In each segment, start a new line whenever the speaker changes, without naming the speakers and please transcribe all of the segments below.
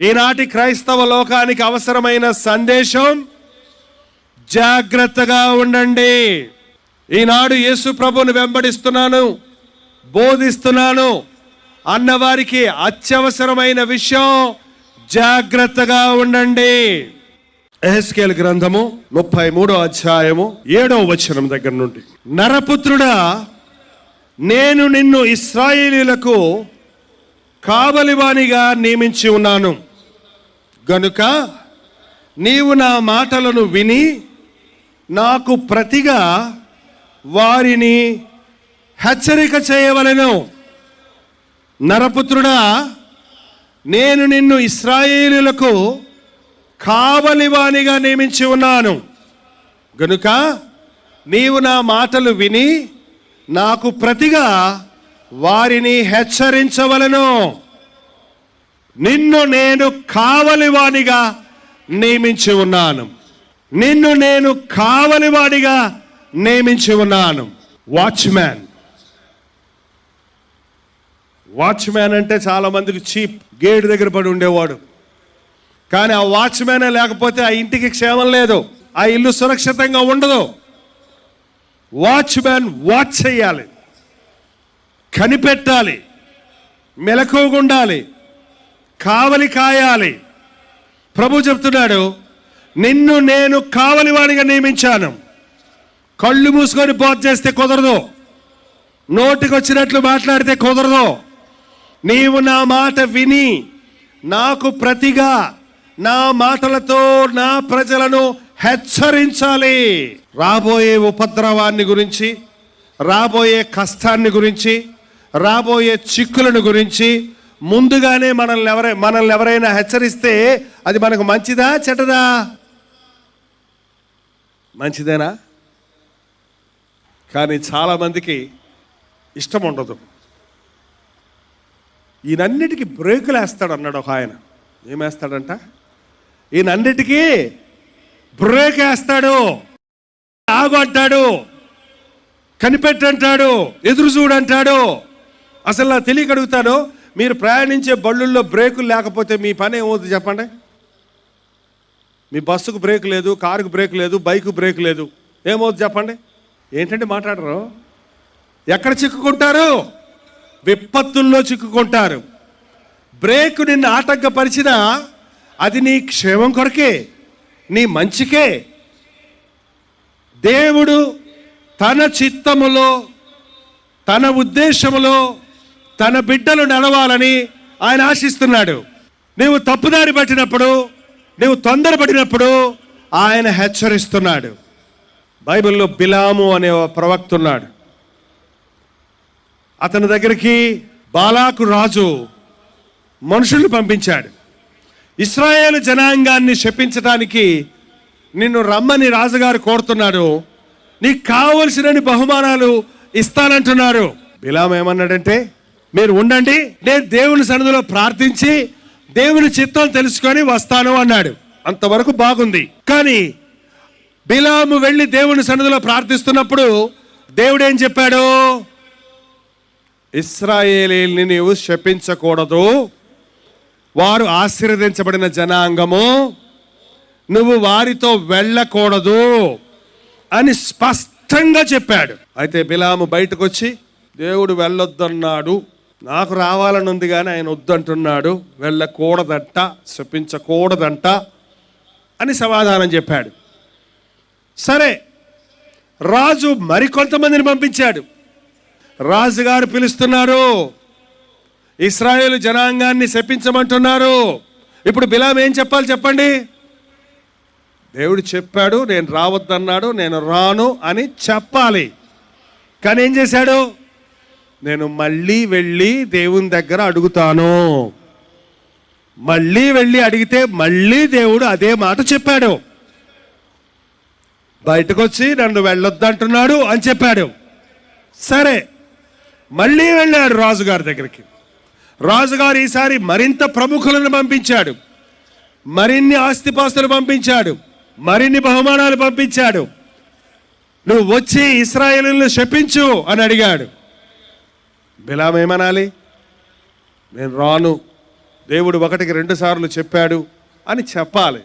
ఈనాటి క్రైస్తవ లోకానికి అవసరమైన సందేశం జాగ్రత్తగా ఉండండి. ఈనాడు యేసు ప్రభుని వెంబడిస్తున్నాను బోధిస్తున్నాను అన్నవారికి అత్యవసరమైన విషయం జాగ్రత్తగా ఉండండి. ఎహెస్కేల్ గ్రంథము ముప్పై మూడో అధ్యాయము ఏడో వచనం దగ్గర నుండి. నరపుత్రుడా నేను నిన్ను ఇస్రాయేలీలకు కావలివానిగా నియమించి ఉన్నాను. గనుక నీవు నా మాటలను విని నాకు ప్రతిగా వారిని హెచ్చరిక చేయవలెను. నరపుత్రుడా నేను నిన్ను ఇస్రాయేలులకు కావలివానిగా నియమించి ఉన్నాను. గనుక నీవు నా మాటలు విని నాకు ప్రతిగా వారిని హెచ్చరించవలను. నిన్ను నేను కావలివాడిగా నియమించి ఉన్నాను. నిన్ను నేను కావలివాడిగా నియమించి ఉన్నాను. వాచ్మ్యాన్ వాచ్మ్యాన్ అంటే చాలామందికి చీప్ గేట్ దగ్గర పడి ఉండేవాడు. కానీ ఆ వాచ్మ్యానే లేకపోతే ఆ ఇంటికి క్షేమం లేదు. ఆ ఇల్లు సురక్షితంగా ఉండదు. వాచ్మ్యాన్ వాచ్ చేయాలి. కనిపెట్టాలి. మెలకువగా ఉండాలి. కావలి కాయాలి. ప్రభు చెప్తున్నాడు నిన్ను నేను కావలివాడిగా నియమించాను. కళ్ళు మూసుకొని పోత చేస్తే కుదరదు. నోటికి వచ్చినట్లు మాట్లాడితే కుదరదు. నీవు నా మాట విని నాకు ప్రతిగా నా మాటలతో నా ప్రజలను హెచ్చరించాలి. రాబోయే ఉపద్రవాన్ని గురించి రాబోయే కష్టాన్ని గురించి రాబోయే చిక్కులను గురించి ముందుగానే మనల్ని ఎవరై మనల్ని ఎవరైనా హెచ్చరిస్తే అది మనకు మంచిదా చెడ్డదా? మంచిదేనా? కానీ చాలామందికి ఇష్టం ఉండదు. ఈయనన్నిటికీ బ్రేకులు వేస్తాడు అన్నాడు ఒక ఆయన. ఏమేస్తాడంట ఈయనన్నిటికీ బ్రేక్ వేస్తాడు. ఆగు అంటాడు. కనిపెట్టంటాడు. ఎదురు చూడంటాడు. అసలు నా తెలియకడుగుతాను మీరు ప్రయాణించే బళ్ళుల్లో బ్రేకులు లేకపోతే మీ పని ఏమవుతుంది చెప్పండి? మీ బస్సుకు బ్రేక్ లేదు కారుకు బ్రేక్ లేదు బైకు బ్రేక్ లేదు. ఏమవుతుంది చెప్పండి? ఏంటంటే మాట్లాడరు? ఎక్కడ చిక్కుకుంటారు? విపత్తుల్లో చిక్కుకుంటారు. బ్రేక్ నిన్ను ఆటంకపరిచినా అది నీ క్షేమం కొరకే నీ మంచికే. దేవుడు తన చిత్తములో తన ఉద్దేశములో తన బిడ్డలు నడవాలని ఆయన ఆశిస్తున్నాడు. నీవు తప్పుదారి పట్టినప్పుడు నీవు తొందరపడినప్పుడు ఆయన హెచ్చరిస్తున్నాడు. బైబిల్లో బిలాము అనే ప్రవక్త ఉన్నాడు. అతని దగ్గరికి బాలాకు రాజు మనుషుల్ని పంపించాడు. ఇస్రాయేల్ జనాంగాన్ని శపించడానికి నిన్ను రమ్మని రాజుగారు కోరుతున్నాడు. నీకు కావలసినన్ని బహుమానాలు ఇస్తానంటున్నారు. బిలాం ఏమన్నాడంటే మీరు ఉండండి. నేను దేవుని సన్నిధిలో ప్రార్థించి దేవుని చిత్తం తెలుసుకొని వస్తాను అన్నాడు. అంతవరకు బాగుంది. కానీ బిలాము వెళ్ళి దేవుని సన్నిధిలో ప్రార్థిస్తున్నప్పుడు దేవుడు ఏం చెప్పాడు? ఇస్రాయేలీని నీవు శపించకూడదు. వారు ఆశీర్వదించబడిన జనాంగము. నువ్వు వారితో వెళ్ళకూడదు అని స్పష్టంగా చెప్పాడు. అయితే బిలాము బయటకు వచ్చి దేవుడు వెళ్ళొద్దన్నాడు. నాకు రావాలని ఉంది కానీ ఆయన వద్దంటున్నాడు వెళ్ళకూడదంట శపించకూడదంట అని సమాధానం చెప్పాడు. సరే రాజు మరికొంతమందిని పంపించాడు. రాజుగారు పిలుస్తున్నారు ఇస్రాయేల్ జనాంగాన్ని శపించమంటున్నారు. ఇప్పుడు బిలాం ఏం చెప్పాలి చెప్పండి? దేవుడు చెప్పాడు నేను రావద్దన్నాడు నేను రాను అని చెప్పాలి. కానీ ఏం చేశాడు? నేను మళ్ళీ వెళ్ళి దేవుని దగ్గర అడుగుతాను. మళ్ళీ వెళ్ళి అడిగితే మళ్ళీ దేవుడు అదే మాట చెప్పాడు. బయటకు వచ్చి నన్ను వెళ్ళొద్దంటున్నాడు అని చెప్పాడు. సరే మళ్ళీ వెళ్ళాడు రాజుగారి దగ్గరికి. రాజుగారు ఈసారి మరింత ప్రముఖులను పంపించాడు. మరిన్ని ఆస్తిపాస్తులు పంపించాడు. మరిన్ని బహుమానాలు పంపించాడు. నువ్వు వచ్చి ఇస్రాయేలీలను శపించు అని అడిగాడు. బిలాం ఏమనాలి? నేను రాను. దేవుడు ఒకటికి రెండు సార్లు చెప్పాడు అని చెప్పాలి.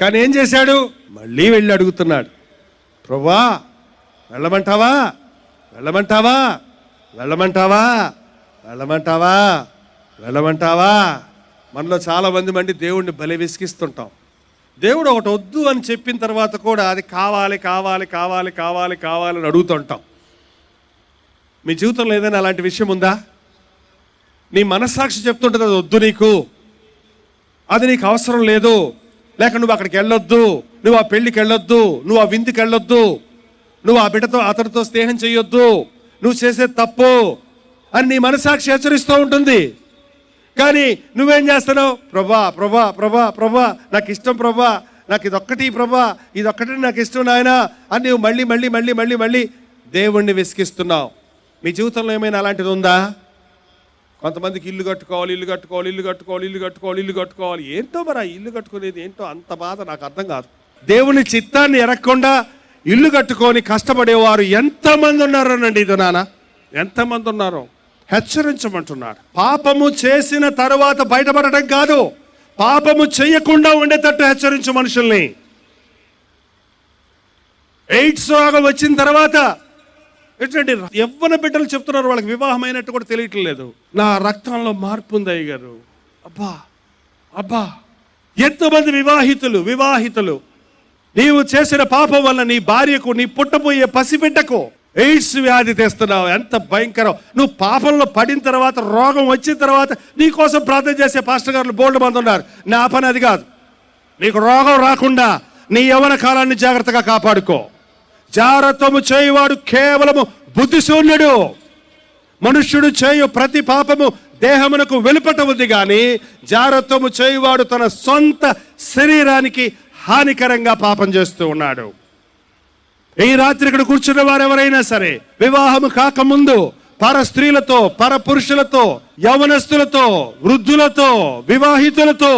కానీ ఏం చేశాడు? మళ్ళీ వెళ్ళి అడుగుతున్నాడు. ప్రభా వెళ్ళమంటావా? వెళ్ళమంటావా? వెళ్ళమంటావా? వెళ్ళమంటావా? వెళ్ళమంటావా? మనలో చాలా మంది మంది దేవుడిని బలి విసిగిస్తుంటాం. దేవుడు ఒకటి వద్దు అని చెప్పిన తర్వాత కూడా అది కావాలి కావాలి కావాలి కావాలి కావాలని అడుగుతుంటాం. మీ జీవితంలో ఏదైనా అలాంటి విషయం ఉందా? నీ మనస్సాక్షి చెప్తుంటుంది అది వద్దు నీకు. అది నీకు అవసరం లేదు. లేక నువ్వు అక్కడికి వెళ్ళొద్దు. నువ్వు ఆ పెళ్ళికి వెళ్ళొద్దు. నువ్వు ఆ విందుకి వెళ్ళొద్దు. నువ్వు ఆ బిడ్డతో అతడితో స్నేహం చేయొద్దు నువ్వు చేసే తప్పు అని నీ మనసాక్షి హెచ్చరిస్తూ ఉంటుంది. కానీ నువ్వేం చేస్తున్నావు? ప్రభా ప్రభా ప్రభా ప్రభా నాకు ఇష్టం ప్రభా నాకు ఇదొక్కటి ప్రభా ఇదొక్కటి నాకు ఇష్టం నాయన అని నువ్వు మళ్ళీ మళ్ళీ మళ్ళీ మళ్ళీ మళ్ళీ దేవుణ్ణి విసిగిస్తున్నావు. మీ జీవితంలో ఏమైనా అలాంటిది ఉందా? కొంతమందికి ఇల్లు కట్టుకోవాలి ఇల్లు కట్టుకోవాలి ఇల్లు కట్టుకోవాలి ఇల్లు కట్టుకోవాలి ఇల్లు కట్టుకోవాలి. ఏంటో మరి ఆ ఇల్లు కట్టుకునేది ఏంటో అంత బాధ నాకు అర్థం కాదు. దేవుని చిత్తాన్ని ఎరగకుండా ఇల్లు కట్టుకొని కష్టపడేవారు ఎంతమంది ఉన్నారోనండి ఇది నాన్న? ఎంతమంది ఉన్నారో? హెచ్చరించమంటున్నాడు పాపము చేసిన తర్వాత బయటపడటం కాదు. పాపము చేయకుండా ఉండేటట్టు హెచ్చరించు మనుషుల్ని. ఎయిడ్స్ రోగం వచ్చిన తర్వాత ఏంటంటే యవ్వన బిడ్డలు చెప్తున్నారు వాళ్ళకి వివాహం అయినట్టు కూడా తెలియటం లేదు. నా రక్తంలో మార్పు ఉంది అయ్యగారు. అబ్బా అబ్బా. ఎంతమంది వివాహితులు వివాహితులు నీవు చేసిన పాపం వల్ల నీ భార్యకు నీ పుట్టబోయే పసిబిడ్డకు ఎయిడ్స్ వ్యాధి తెస్తున్నావు. ఎంత భయంకరం. నువ్వు పాపంలో పడిన తర్వాత రోగం వచ్చిన తర్వాత నీ కోసం ప్రార్థన చేసే పాస్టర్ గారు బోల్డ్ మంది ఉన్నారు. నా పని అది కాదు. నీకు రోగం రాకుండా నీ యవన కాలాన్ని జాగ్రత్తగా కాపాడుకో. జారతము చేయువాడు కేవలము బుద్ధిశూన్యుడు. మనుష్యుడు చేయు ప్రతి పాపము దేహమునకు వెలుపట ఉంది కానీ జారత్వము చేయువాడు తన సొంత శరీరానికి హానికరంగా పాపం చేస్తూ ఉన్నాడు. ఈ రాత్రి ఇక్కడ కూర్చున్న వారు ఎవరైనా సరే వివాహము కాకముందు పర స్త్రీలతో పర పురుషులతో యవనస్తులతో వృద్ధులతో వివాహితులతో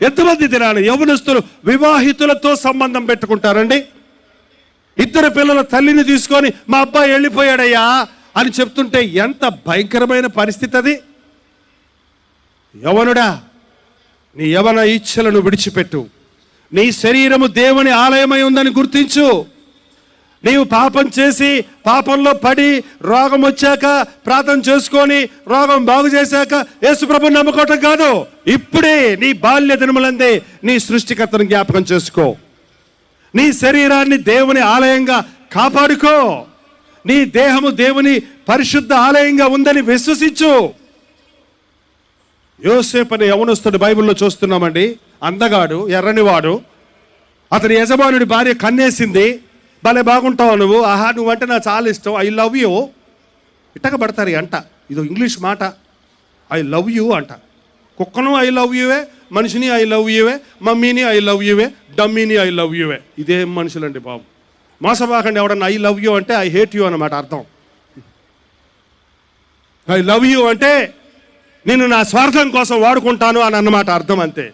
ఎంతమంది తినాలి? యవనస్తులు వివాహితులతో సంబంధం పెట్టుకుంటారండి? ఇద్దరు పిల్లల తల్లిని తీసుకొని మా అబ్బాయి వెళ్ళిపోయాడయ్యా అని చెప్తుంటే ఎంత భయంకరమైన పరిస్థితి అది. యవనుడా నీ యవన ఇచ్ఛలను విడిచిపెట్టు. నీ శరీరము దేవుని ఆలయమై ఉందని గుర్తించు. నీవు పాపం చేసి పాపంలో పడి రోగం వచ్చాక ప్రార్థన చేసుకొని రోగం బాగు చేశాక యేసుప్రభు నమ్ముకోవటం కాదు. ఇప్పుడే నీ బాల్య దినములందే నీ సృష్టికర్తను జ్ఞాపకం చేసుకో. నీ శరీరాన్ని దేవుని ఆలయంగా కాపాడుకో. నీ దేహము దేవుని పరిశుద్ధ ఆలయంగా ఉందని విశ్వసించు. యోసేపు అనే యవనస్తుడు బైబిల్లో చూస్తున్నామండి. అందగాడు ఎర్రనివాడు. అతని యజమానుడి భార్య కన్నేసింది. భలే బాగుంటావు నువ్వు. ఆహా నువ్వంటే నాకు చాలా ఇష్టం. I love you. ఇట్టక పడతారు ఈ అంట. ఇది ఇంగ్లీష్ మాట. ఐ లవ్ యూ అంట. కుక్కను ఐ లవ్ యూవే మనిషిని ఐ లవ్ యూవే మమ్మీని ఐ లవ్ యూవే డమ్మీని ఐ లవ్ యూవే ఇదేం మనుషులండి బాబు. మోసబాకండి ఎవడన్నా ఐ లవ్ యూ అంటే ఐ హేట్ యూ అన్నమాట అర్థం. ఐ లవ్ యూ అంటే నేను నా స్వార్థం కోసం వాడుకుంటాను అని అన్నమాట అర్థం అంతే.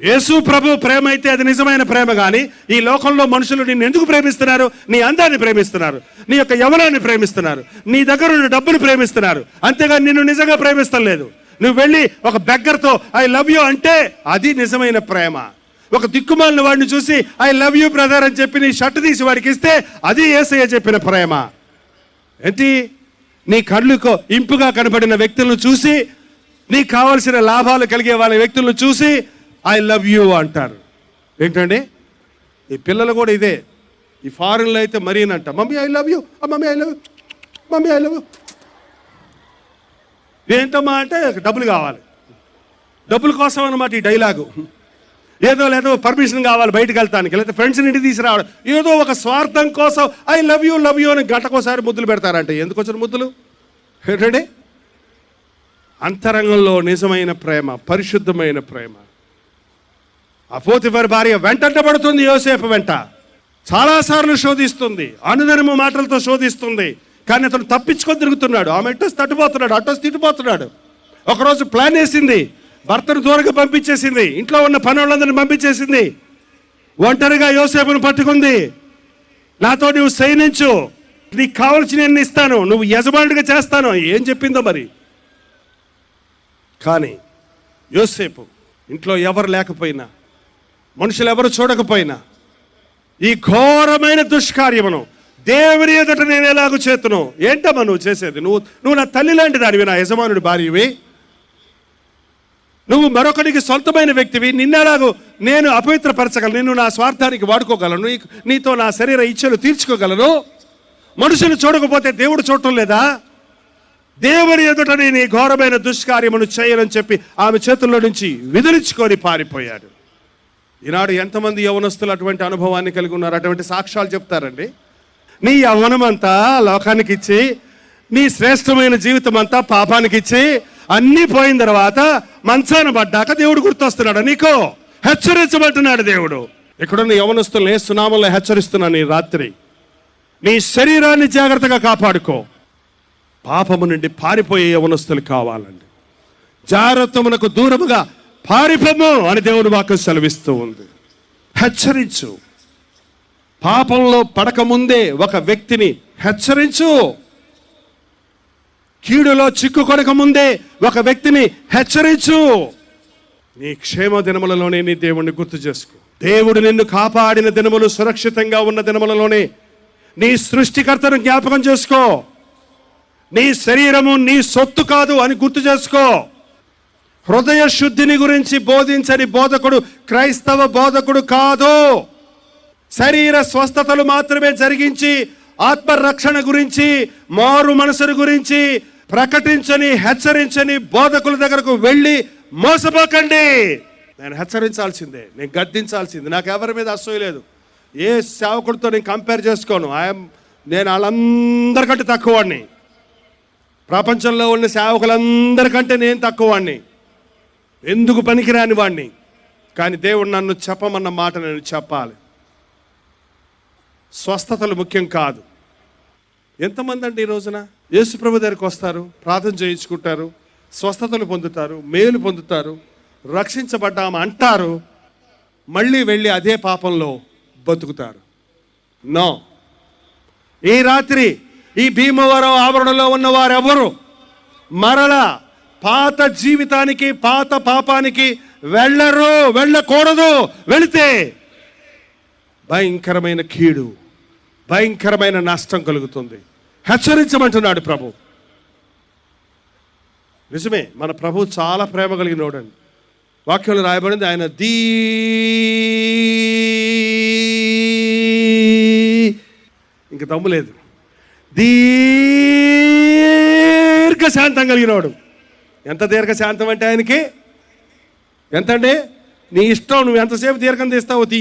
యేసు ప్రభు ప్రేమ అయితే అది నిజమైన ప్రేమ కానీ ఈ లోకంలో మనుషులు నిన్ను ఎందుకు ప్రేమిస్తున్నారు? నీ అందాన్ని ప్రేమిస్తున్నారు నీ యొక్క యవనాన్ని ప్రేమిస్తున్నారు నీ దగ్గర ఉన్న డబ్బును ప్రేమిస్తున్నారు. అంతేగాని నిన్ను నిజంగా ప్రేమిస్తలేదు. నువ్వు వెళ్ళి ఒక బెగ్గర్తో ఐ లవ్ యూ అంటే అది నిజమైన ప్రేమ. ఒక దిక్కుమాలిన వాడిని చూసి ఐ లవ్ యూ బ్రదర్ అని చెప్పి నీ షర్ట్ తీసి వాడికి ఇస్తే అది ఏసయ్య చెప్పిన ప్రేమ. ఏంటి? నీ కళ్ళుకు ఇంపుగా కనబడిన వ్యక్తులను చూసి నీకు కావలసిన లాభాలు కలిగే వాళ్ళ వ్యక్తులను చూసి ఐ లవ్ యూ అంటారు. ఏంటండి? ఈ పిల్లలు కూడా ఇదే. ఈ ఫారెన్లో అయితే మరీనంట mummy I love you. Mummy I love you. Mummy I love you. ఏంటమ్మా అంటే డబ్బులు కావాలి. డబ్బుల కోసం అనమాట ఈ డైలాగు. ఏదో లేదో పర్మిషన్ కావాలి బయటకు వెళ్తానికి లేకపోతే ఫ్రెండ్స్ని ఇంటికి తీసుకురావడం. ఏదో ఒక స్వార్థం కోసం I love you love you అని గంటకోసారి ముద్దులు పెడతారంట. ఎందుకు వచ్చిన ముద్దులు? ఏంటండి అంతరంగంలో నిజమైన ప్రేమ పరిశుద్ధమైన ప్రేమ. ఆ పోతిఫర్ భార్య వెంటబడుతుంది యోసేపు వెంట. చాలాసార్లు శోధిస్తుంది. అనుదినము మాటలతో శోధిస్తుంది. కానీ అతను తప్పించుకొని తిరుగుతున్నాడు. ఆమె ఎట్టొసి తట్టుపోతున్నాడు అటోస్ తిట్టుపోతున్నాడు ఒకరోజు ప్లాన్ వేసింది. భర్తను దూరంగా పంపించేసింది. ఇంట్లో ఉన్న పని వాళ్ళందరినీ పంపించేసింది. ఒంటరిగా యోసేపును పట్టుకుంది. నాతో నువ్వు సైనించు. నీకు కావలసిన ఎన్ని ఇస్తాను. నువ్వు యజమానుడిగా చేస్తాను. ఏం చెప్పిందో మరి? కానీ యోసేపు ఇంట్లో ఎవరు లేకపోయినా మనుషులు ఎవరు చూడకపోయినా ఈ ఘోరమైన దుష్కార్యమును దేవుని ఎదుట నేను ఎలాగో చేతును? ఏంటమ్మా నువ్వు చేసేది? నువ్వు నువ్వు నా తల్లి లాంటి దానివి నా యజమానుడి భార్యవి. నువ్వు మరొకరికి సొంతమైన వ్యక్తివి. నిన్నెలాగూ నేను అపవిత్రపరచగలను. నేను నా స్వార్థానికి వాడుకోగలను. నీతో నా శరీర ఇచ్చలు తీర్చుకోగలను. మనుషులు చూడకపోతే దేవుడు చూడటం లేదా? దేవుని ఎదుట నేను ఈ ఘోరమైన దుష్కార్యమును చేయనని చెప్పి ఆమె చేతుల్లో నుంచి విదిలించుకొని పారిపోయాడు. ఈనాడు ఎంతమంది యవనస్తులు అటువంటి అనుభవాన్ని కలిగి ఉన్నారు? అటువంటి సాక్ష్యాలు చెప్తారండి. నీ యవ్వనమంతా లోకానికి ఇచ్చి నీ శ్రేష్టమైన జీవితం అంతా పాపానికి ఇచ్చి అన్నీ పోయిన తర్వాత మంచాన పడ్డాక దేవుడు గుర్తొస్తున్నాడు. నీకో హెచ్చరించబడుతున్నాడు దేవుడు. ఇక్కడున్న యవనస్తుల్ని సునామంలో హెచ్చరిస్తున్నాను ఈ రాత్రి. నీ శరీరాన్ని జాగ్రత్తగా కాపాడుకో. పాపము నుండి పారిపోయే యవనస్తులు కావాలండి. జాగ్రత్తమునకు దూరముగా పారిపోము అని దేవుడు వాక్యం సెలవిస్తూ ఉంది. హెచ్చరించు. పాపంలో పడకముందే ఒక వ్యక్తిని హెచ్చరించు. కీడులో చిక్కుకొనక ముందే ఒక వ్యక్తిని హెచ్చరించు. నీ క్షేమ దినములలోనే నీ దేవుణ్ణి గుర్తు చేసుకో. దేవుడు నిన్ను కాపాడిన దినములు సురక్షితంగా ఉన్న దినములలోనే నీ సృష్టికర్తను జ్ఞాపకం చేసుకో. నీ శరీరము నీ సొత్తు కాదు అని గుర్తు చేసుకో. హృదయ శుద్ధిని గురించి బోధించని బోధకుడు క్రైస్తవ బోధకుడు కాదు. శరీర స్వస్థతలు మాత్రమే జరిగించి ఆత్మరక్షణ గురించి మారు మనసును గురించి ప్రకటించని హెచ్చరించని బోధకుల దగ్గరకు వెళ్ళి మోసపోకండి. నేను హెచ్చరించాల్సిందే నేను గద్దించాల్సిందే నాకు ఎవరి మీద అసూయ లేదు. ఏ సేవకుడితో నేను కంపేర్ చేసుకోను. ఐఎమ్ నేను వాళ్ళందరికంటే తక్కువవాడిని. ప్రపంచంలో ఉన్న సేవకులందరికంటే నేను తక్కువవాడిని. ఎందుకు పనికిరాని వాడిని? కానీ దేవుడు నన్ను చెప్పమన్న మాట నేను చెప్పాలి. స్వస్థతలు ముఖ్యం కాదు. ఎంతమంది అండి ఈ రోజున? యేసుప్రభు దగ్గరికి వస్తారు ప్రార్థన చేయించుకుంటారు స్వస్థతలు పొందుతారు మేలు పొందుతారు రక్షించబడ్డాము అంటారు మళ్ళీ వెళ్ళి అదే పాపంలో బతుకుతారు. నో. ఈ రాత్రి ఈ భీమవరం ఆవరణలో ఉన్న వారెవరు మరలా పాత జీవితానికి పాత పాపానికి వెళ్ళరు వెళ్ళకూడదు వెళితే భయంకరమైన కీడు భయంకరమైన నష్టం కలుగుతుంది. హెచ్చరించమంటున్నాడు ప్రభు. నిజమే మన ప్రభు చాలా ప్రేమ కలిగినోడండి వాక్యంలో రాయబడింది ఆయన దీ ఇంక దమ్ము లేదు దీర్ఘశాంతం కలిగినవాడు ఎంత దీర్ఘశాంతం అంటే ఆయనకి? ఎంత అంటే నీ ఇష్టం నువ్వు ఎంతసేపు దీర్ఘం తీస్తావు తీ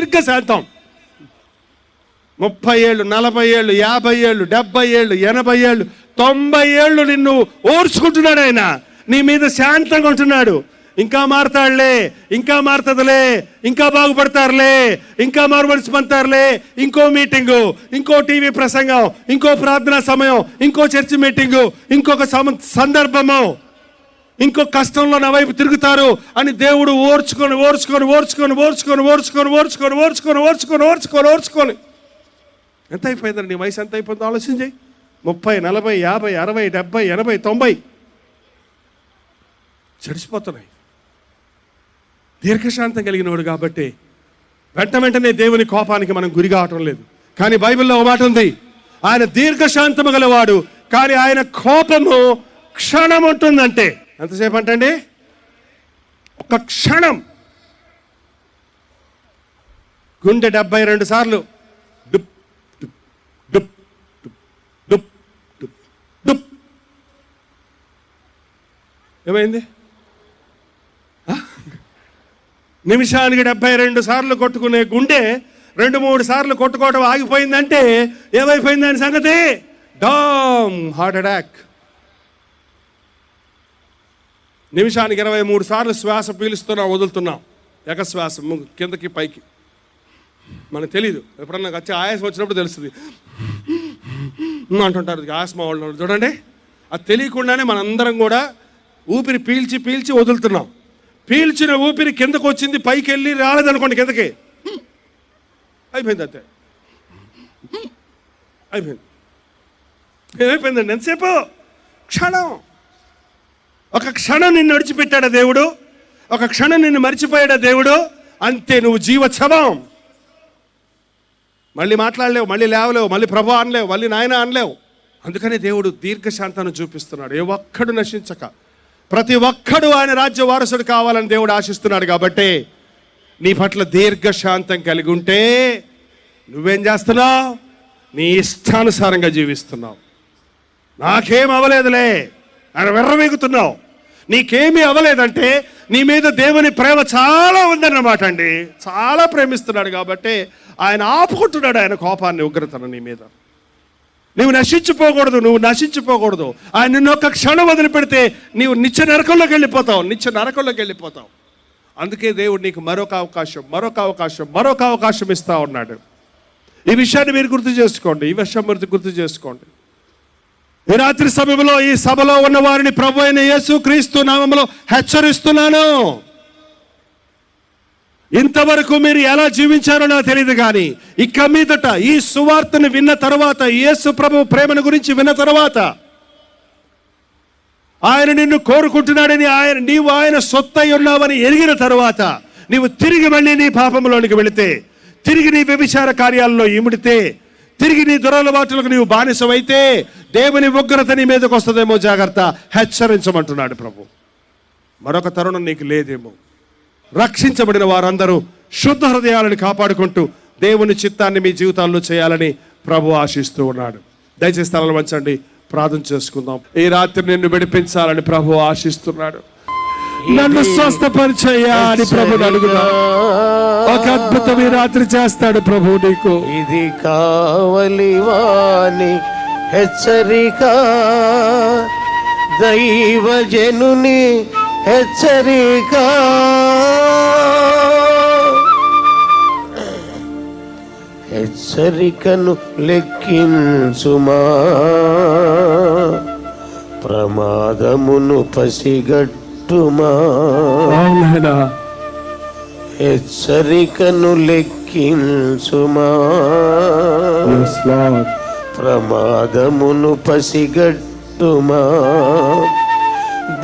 దీర్ఘశాంతం. ముప్పై ఏళ్ళు నలభై ఏళ్ళు యాభై ఏళ్ళు డెబ్బై ఏళ్ళు ఎనభై ఏళ్ళు తొంభై ఏళ్ళు నిన్ను ఓర్చుకుంటున్నాడు ఆయన. నీ మీద శాంతంగా ఉంటున్నాడు. ఇంకా మారతాడులే ఇంకా మారుతుందిలే ఇంకా బాగుపడతారులే ఇంకా మారుమనిసి పంతారులే ఇంకో మీటింగు ఇంకో టీవీ ప్రసంగం ఇంకో ప్రార్థనా సమయం ఇంకో చర్చి మీటింగు ఇంకొక సమ- సందర్భము. ఇంకో కష్టంలో నా వైపు తిరుగుతారు అని దేవుడు ఓర్చుకొని ఓర్చుకొని ఓర్చుకొని ఓర్చుకొని ఓర్చుకొని ఓర్చుకొని ఓర్చుకొని ఓర్చుకొని ఓర్చుకొని ఓర్చుకొని. ఎంత అయిపోయిందండి నీ వయసు ఎంత అయిపోయిందో ఆలోచన చేయి. ముప్పై నలభై యాభై అరవై డెబ్బై ఎనభై తొంభై. చెడిసిపోతున్నాయి. దీర్ఘశాంతం కలిగినవాడు కాబట్టి వెంట వెంటనే దేవుని కోపానికి మనం గురి కావటం లేదు. కానీ బైబిల్లో ఒక మాట ఉంది. ఆయన దీర్ఘశాంతము గలవాడు కానీ ఆయన కోపము క్షణం ఉంటుందంటే. ఎంతసేపు అంటండి? ఒక క్షణం. గుండె డెబ్బై రెండు సార్లు. డుప్ డుప్ డుప్ డుప్ డుప్ డుప్ ఏమైంది? నిమిషానికి డెబ్బై రెండు సార్లు కొట్టుకునే గుండె రెండు మూడు సార్లు కొట్టుకోవడం ఆగిపోయిందంటే ఏమైపోయింది దాని సంగతి? Damn heart attack. నిమిషానికి ఇరవై మూడు సార్లు శ్వాస పీలుస్తున్నాం వదులుతున్నాం. ఎగశ్వాస కిందకి పైకి. మనకు తెలియదు ఎప్పుడన్నా వచ్చి ఆయాసం వచ్చినప్పుడు తెలుస్తుంది. అంటుంటారు ఇది వాళ్ళు చూడండి అది తెలియకుండానే మనందరం కూడా ఊపిరి పీల్చి పీల్చి వదులుతున్నాం. పీల్చిన ఊపిరి కిందకు వచ్చింది పైకి వెళ్ళి రాలేదనుకోండి కిందకి. అయిపోయింది అంతే. అయిపోయింది. ఏమైపోయిందండి? ఎంతసేపు? క్షణం. ఒక క్షణం నిన్ను నడిచిపెట్టాడా దేవుడు? ఒక క్షణం నిన్ను మర్చిపోయాడా దేవుడు? అంతే నువ్వు జీవచ్ఛవం మళ్ళీ మాట్లాడలేవు మళ్ళీ లేవలేవు మళ్ళీ ప్రభు అనలేవు మళ్ళీ నాయన అనలేవు. అందుకనే దేవుడు దీర్ఘశాంతాన్ని చూపిస్తున్నాడు. ఏ ఒక్కడు నశించక. ప్రతి ఒక్కడు ఆయన రాజ్య వారసుడు కావాలని దేవుడు ఆశిస్తున్నాడు కాబట్టి నీ పట్ల దీర్ఘశాంతం కలిగి ఉంటే నువ్వేం చేస్తున్నావు? నీ ఇష్టానుసారంగా జీవిస్తున్నావు. నాకేం అవ్వలేదులే ఆయన వెర్రవేగుతున్నావు నీకేమీ అవ్వలేదంటే నీ మీద దేవుని ప్రేమ చాలా ఉందన్నమాట అండి. చాలా ప్రేమిస్తున్నాడు కాబట్టి ఆయన ఆపుకుంటున్నాడు ఆయన కోపాన్ని ఉగ్రతను నీ మీద. నువ్వు నశించిపోకూడదు నువ్వు నశించిపోకూడదు. ఆయన నిన్ను ఒక్క క్షణం వదిలిపెడితే నీవు నిత్య నరకంలోకి వెళ్ళిపోతావు నిత్య నరకంలోకి వెళ్ళిపోతావు. అందుకే దేవుడు నీకు మరొక అవకాశం మరొక అవకాశం మరొక అవకాశం ఇస్తా ఉన్నాడు. ఈ విషయాన్ని మీరు గుర్తు చేసుకోండి ఈ విషయం మీరు గుర్తు చేసుకోండి. ఈ రాత్రి సమయంలో ఈ సభలో ఉన్న వారిని ప్రభు అయిన యేసు క్రీస్తు నామంలో హెచ్చరిస్తున్నాను. ఇంతవరకు మీరు ఎలా జీవించారో నాకు తెలియదు కానీ ఇక మీదట ఈ సువార్తను విన్న తర్వాత యేసు ప్రభు ప్రేమను గురించి విన్న తర్వాత ఆయన నిన్ను కోరుకుంటున్నాడని ఆయన నీవు ఆయన సొత్తై ఉన్నావని ఎరిగిన తర్వాత నీవు తిరిగి మళ్ళీ నీ పాపంలోనికి వెళితే తిరిగి నీ వ్యభిచార కార్యాలలో ఇమిడితే తిరిగి నీ దురలవాటులకు నీవు బానిసమైతే దేవుని ఉగ్రత నీ మీదకి వస్తుందేమో జాగ్రత్త. హెచ్చరించమంటున్నాడు ప్రభు. మరొక తరుణం నీకు లేదేమో. రక్షించబడిన వారందరూ శుద్ధ హృదయాలను కాపాడుకుంటూ దేవుని చిత్తాన్ని మీ జీవితాల్లో చేయాలని ప్రభు ఆశిస్తూ ఉన్నాడు. దయచేసి తలలు వంచండి ప్రార్థన చేసుకుందాం. ఈ రాత్రి నిన్ను విడిపించాలని ప్రభు ఆశిస్తున్నాడు. నన్ను స్వస్థపరిచయ్యా అని ప్రభు అడుగుదా. ఒక అద్భుతం ఈ రాత్రి చేస్తాడు ప్రభు నీకు.
ఇది కావలి వాని హెచ్చరిక. దైవజనుని హెచ్చరిక. హెచ్చరికను లెక్కించుమా? ప్రమాదమును పసిగట్టుమా
అవునాయనా
హెచ్చరికను లెక్కించుమా? ప్రమాదమును పసిగట్టుమా?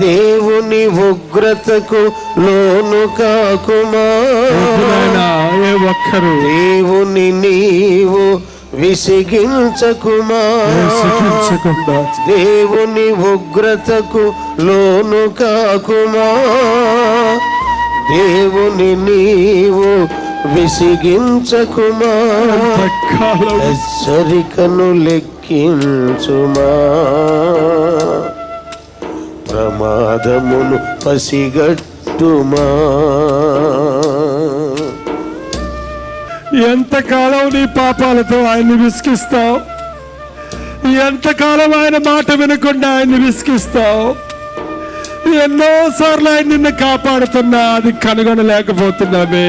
దేవుని ఉగ్రతకు లోను కాకుమా?
ఒక్కరు
దేవుని నీవు విసిగించకుమా? దేవుని ఉగ్రతకు లోను కాకుమా? దేవుని నీవు విసిగించకుమా? హెచ్చరికను లెక్కించుమా? ప్రమాదమును పసిగట్టుమా?
ఎంతకాలం నీ పాపాలతో ఆయన్ని విసిగిస్తావు ఎంతకాలం ఆయన మాట వినకుండా ఆయన్ని విసిగిస్తావు ఎన్నోసార్లు ఆయన నిన్ను కాపాడుతున్నా అది కనుగొనలేకపోతున్నామే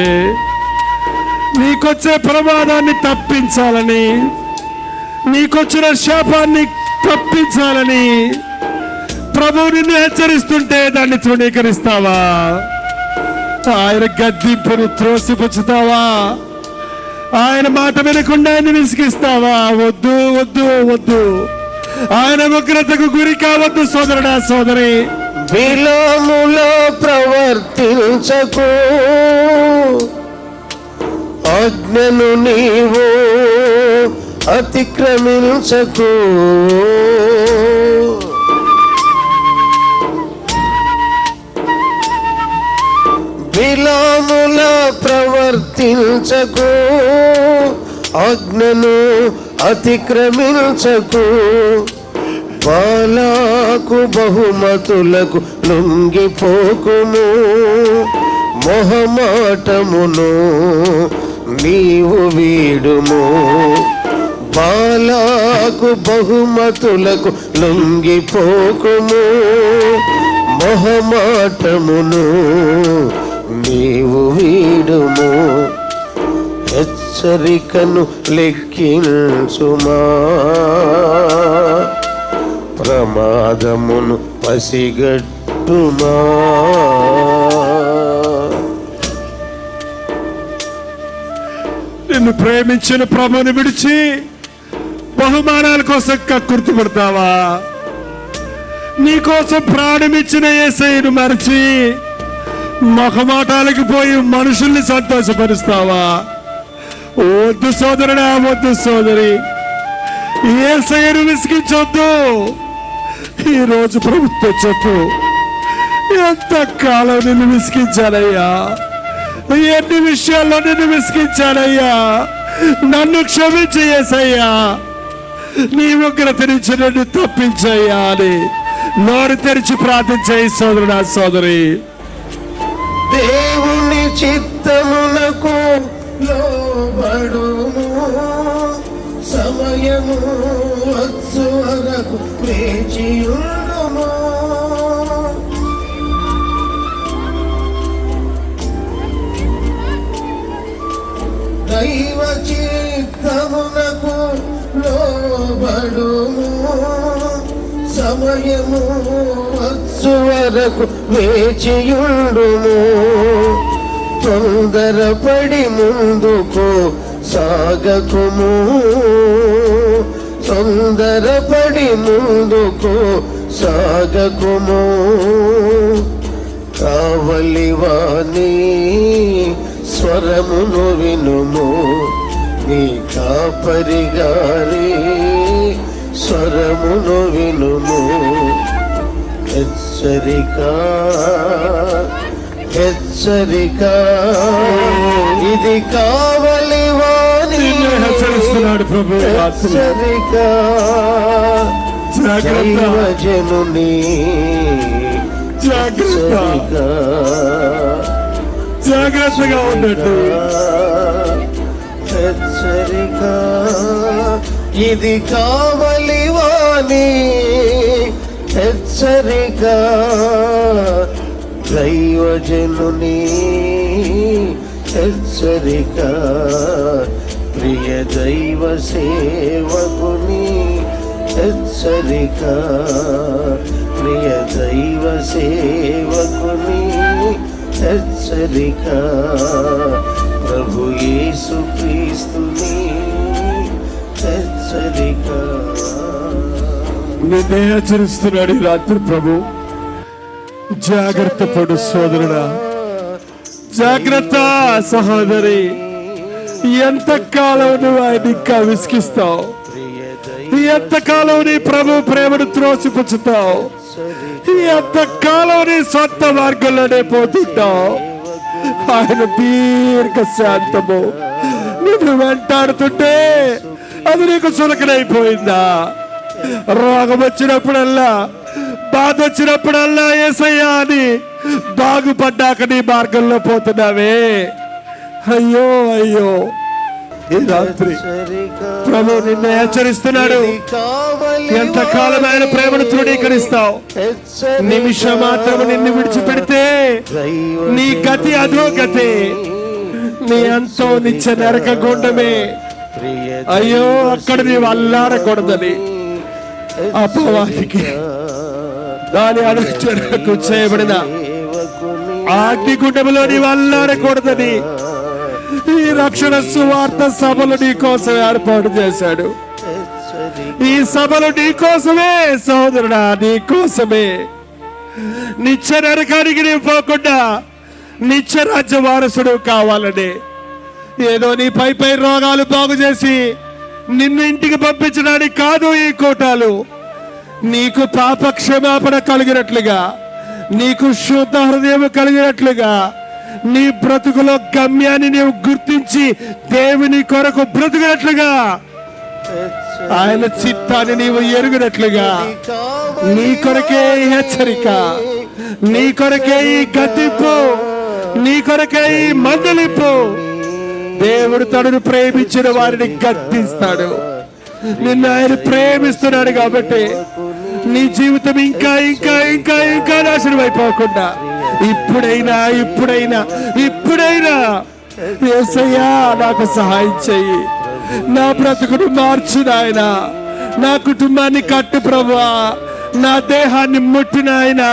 నీకొచ్చే ప్రమాదాన్ని తప్పించాలని నీకొచ్చిన శాపాన్ని తప్పించాలని ప్రభువు నిన్ను హెచ్చరిస్తుంటే దాన్ని తృణీకరిస్తావా? ఆయన గద్దింపును త్రోసిపుచ్చుతావా? ఆయన మాట వినకుండా ఆయన విసిగిస్తావా? వద్దు వద్దు వద్దు. ఆయన ఉగ్రతకు గురి కావద్దు సోదరుడా సోదరి.
విలోములో ప్రవర్తించకు. ఆజ్ఞను నీవు అతిక్రమించకు. విలాముల ప్రవర్తించకు. ఆజ్ఞను అతిక్రమించకు. బాలాకు బహుమతులకు లొంగిపోకుము. మొహమాటమును నీవు వీడుము. బాలాకు బహుమతులకు లొంగిపోకుము. మొహమాటమును నీవు వీడుము. హెచ్చరికను లెక్కించుమా. ప్రమాదమును పసిగట్టుమా.
నిన్ను ప్రేమించిన ప్రభుని విడిచి బహుమానాల కోసం కక్కుర్తిపడతావా? నీకోసం ప్రాణమిచ్చిన ఏసైను మరిచి మొహమాటాలకి పోయి మనుషుల్ని సంతోషపరుస్తావా? వద్దు సోదరుడా వద్దు సోదరి. ఏసైను విసిగించొద్దు. ఈరోజు ప్రభుత్వ చెప్పు ఎంత కాలం నిన్ను విసిగించానయ్యా? ఎన్ని విషయాల్లో నిన్ను విసిగించానయ్యా? నన్ను క్షమించేసయ్యా నీ ఉగ్రత నుంచి నన్ను తప్పించయ్యా అని నోరు తెరిచి ప్రార్థించాయి సోదరుడా సోదరి.
దేవుని చిత్తమునకు లోబడుము సమయము వచ్చు వరకు వేచియుండుము సమయము వచ్చు వరకు వేచియుండుము. తొందరపడి ముందుకు సాగకుము. తొందరపడి ముందుకు సాగకుము. కావలివాణి స్వరమును వినుము. నీ కాపరి గారి స్వరమును వినుము. హెచ్చరిక హెచ్చరిక. ఇది కావలి వాణి.
హెచ్చరిస్తున్నాడు ప్రభు.
హెచ్చరిక. దైవజనుని
జాగ్రత్త. జాగ్రత్తగా ఉన్నట్టు
హెచ్చరిక. ఇది కావలి వాణి హెచ్చరిక. దైవజనుని హెచ్చరిక. ప్రియ దైవ సేవకుని హెచ్చరిక. ప్రియ దైవ సేవకుని హెచ్చరిక.
నిన్నే హెచ్చరిస్తున్నాడు ఈ రాత్రి ప్రభు. జాగ్రత్త పడు సోదరుడా. జాగ్రత్త సహోదరి. ఎంత కాలం నువ్వు ఆయన ఇంకా విసిగిస్తావు?
ప్రియ
ఎంత కాలం నీ ప్రభు ప్రేమను త్రోసిపుచ్చుతావు? ఎంత కాలం నీ సొంత మార్గంలోనే పోతుంటావు? ఆయన దీర్ఘ శాంతము. నిన్ను వెంటాడుతుంటే అది నీకు చులకనైపోయిందా? రోగం వచ్చినప్పుడల్లా బాధ వచ్చినప్పుడల్లా ఏసయ్యా అని బాగుపడ్డాక నీ మార్గంలో పోతున్నావే. అయ్యో అయ్యో. ఈ రాత్రి ప్రభు నిన్ను హెచ్చరిస్తున్నాడు.
ఎంతకాలం
ఎంత కాలం ఆయన ప్రేమను తృణీకరిస్తావు. నిమిషం మాత్రం నిన్ను విడిచిపెడితే నీ గతి అధోగతి. నీ అంతో నిత్య నరక గుండమే అయ్యో అక్కడ నీవు అల్లాడకూడదని. అపవాదికి దాని అనుచరులకు చేయబడిన
అగ్నిగుండంలో
ఆ అగ్నిగుండములో నీవు అల్లాడకూడదని ఈ రక్షణ సువార్త సభలు నీ కోసం ఏర్పాటు చేశాడు. ఈ సభలు నీ కోసమే సోదరుడా నీ కోసమే. నిత్య నరకానికి నీవు పోకుండా నిత్య రాజ్య వారసుడు కావాలని. ఏదో నీ పై పై రోగాలు బాగు చేసి నిన్ను ఇంటికి పంపించడానికి కాదు ఈ కోటాలు. నీకు పాపక్షమాపణ కలిగినట్లుగా నీకు శుద్ధ హృదయం కలిగినట్లుగా నీ బ్రతుకులో గమ్యాన్ని నీవు గుర్తించి దేవుని కొరకు బ్రతుకున్నట్లుగా ఆయన చిత్తాన్ని నీవు ఎరుగునట్లుగా. నీ కొరకే హెచ్చరిక నీ కొరకే ఈ నీ కొరకే ఈ మందలింపు. దేవుడు తనను ప్రేమించిన వారిని గర్తిస్తాడు నిన్ను ఆయన ప్రేమిస్తున్నాడు కాబట్టి నీ జీవితం ఇంకా ఇంకా ఇంకా ఇంకా నాశనం అయిపోకుండా ఇప్పుడైనా ఇప్పుడైనా ఇప్పుడైనా యేసయ్యా నాకు సహాయం చెయ్యి. నా బ్రతుకును మార్చు నాయన. నా కుటుంబాన్ని కట్టు ప్రభువా. నా దేహాన్ని ముట్టినాయన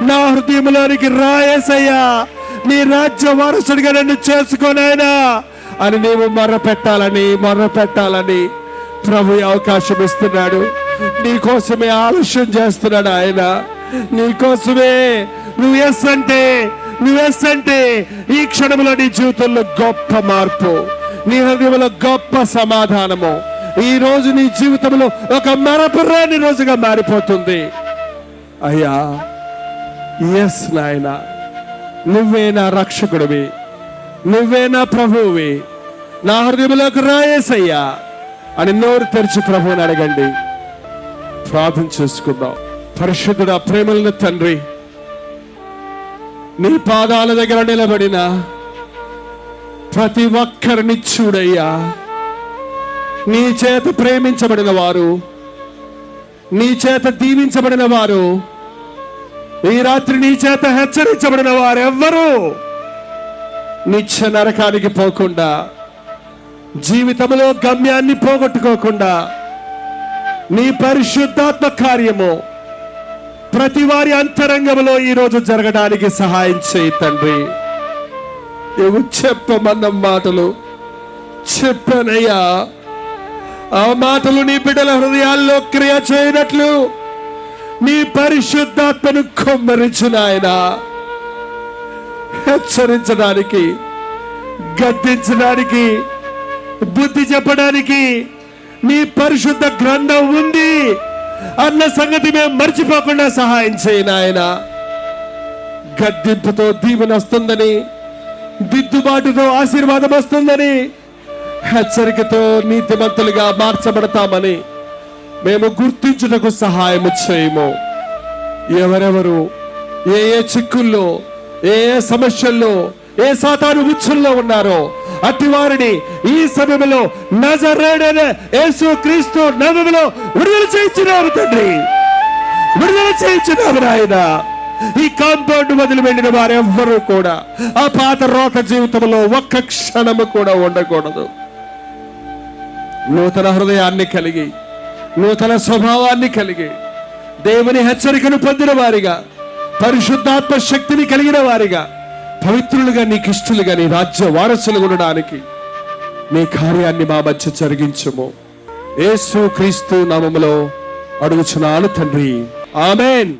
నా హృదయంలోనికి రాయేసయ్యా నీ రాజ్య వారసుడిగా నన్ను చేసుకోనైనా అని నీవు మొర్ర పెట్టాలని మొర్ర పెట్టాలని ప్రభు అవకాశం ఇస్తున్నాడు. నీ కోసమే ఆలస్యం చేస్తున్నాడు ఆయన. నీ కోసమే నువ్వు ఎస్ అంటే నువ్వు ఎస్ అంటే ఈ క్షణంలో నీ జీవితంలో గొప్ప మార్పు నీ హృదయంలో గొప్ప సమాధానము. ఈ రోజు నీ జీవితంలో ఒక మరపురాని రోజుగా మారిపోతుంది. అయ్యా ఎస్ నాయనా. నువ్వే నా రక్షకుడివి. నువ్వే నా ప్రభువువి. నా హృదయంలోకి రాయేసయ్యా అని నోరు తెరిచి ప్రభువుని అడగండి. ప్రార్థన చేసుకుందాం. పరిశుద్ధుడ ప్రేమలను తండ్రి నీ పాదాల దగ్గర నిలబడిన ప్రతి ఒక్కరిని చూడయ్యా. నీ చేత ప్రేమించబడిన వారు నీ చేత దీవించబడిన వారు ఈ రాత్రి నీ చేత హెచ్చరించబడిన వారు ఎవ్వరూ నిత్య నరకానికి పోకుండా జీవితంలో గమ్యాన్ని పోగొట్టుకోకుండా నీ పరిశుద్ధాత్మ కార్యము ప్రతి వారి అంతరంగంలో ఈ రోజు జరగడానికి సహాయం చేయి తండ్రి. నువ్వు చెప్పమన్న మాటలు చెప్పనయ్యా. ఆ మాటలు నీ బిడ్డల హృదయాల్లో క్రియ చేయనట్లు నీ పరిశుద్ధాత్మను కొమ్మరించు ఆయన. హెచ్చరించడానికి గద్దించడానికి బుద్ధి చెప్పడానికి నీ పరిశుద్ధ గ్రంథం ఉంది. అన్న సంగతి మేము మర్చిపోకుండా సహాయం చేయను నాయన గద్దింపుతో దీవెన వస్తుందని దిద్దుబాటుతో ఆశీర్వాదం వస్తుందని హెచ్చరికతో నీతిమంతులుగా మార్చబడతామని మేము గుర్తించుటకు సహాయము చేయము. ఎవరెవరు ఏ ఏ చిక్కుల్లో ఏ ఏ సమస్యల్లో ఏ సాతాను ఉచ్చుల్లో ఉన్నారో అట్టి వారిని ఈ సమయంలో నజరేడైన యేసు క్రీస్తు నవములో విడుదల చేయించినారు తండ్రి. విడుదల చేయించినారు ఆయన ఈ కాంపౌండ్ వదిలి వెళ్ళిన వారెవ్వరూ కూడా ఆ పాత రోత జీవితంలో ఒక్క క్షణము కూడా ఉండకూడదు. నూతన హృదయాన్ని కలిగి నూతన స్వభావాన్ని కలిగి దేవుని హెచ్చరికను పొందిన వారిగా పరిశుద్ధాత్మ శక్తిని కలిగిన వారిగా పవిత్రులుగా నీకు ఇష్టలుగా నీ రాజ్య వారసులు ఉండడానికి నీ కార్యాన్ని మా మధ్య జరిగించము. ఏసు క్రీస్తు నామములో అడుగుచున్నాను తండ్రి. ఆమెన్.